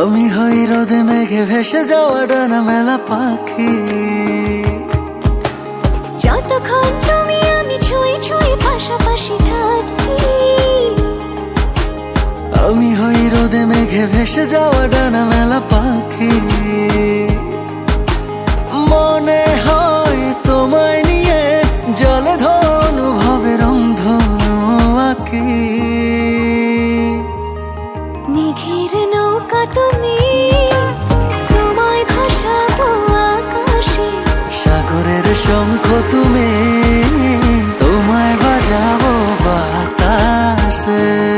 আমি হই রোদে মেঘে ভেসে যাওয়া ডানা মেলা পাখি। যতক্ষণ তুমি আমি ছুঁয়ে ছুঁয়ে পাশাপাশি থাকি। আমি হই রোদে মেঘে ভেসে যাওয়া ডানা মেলা পাখি। তুমি তোমায় বাজাবো বাতাসে।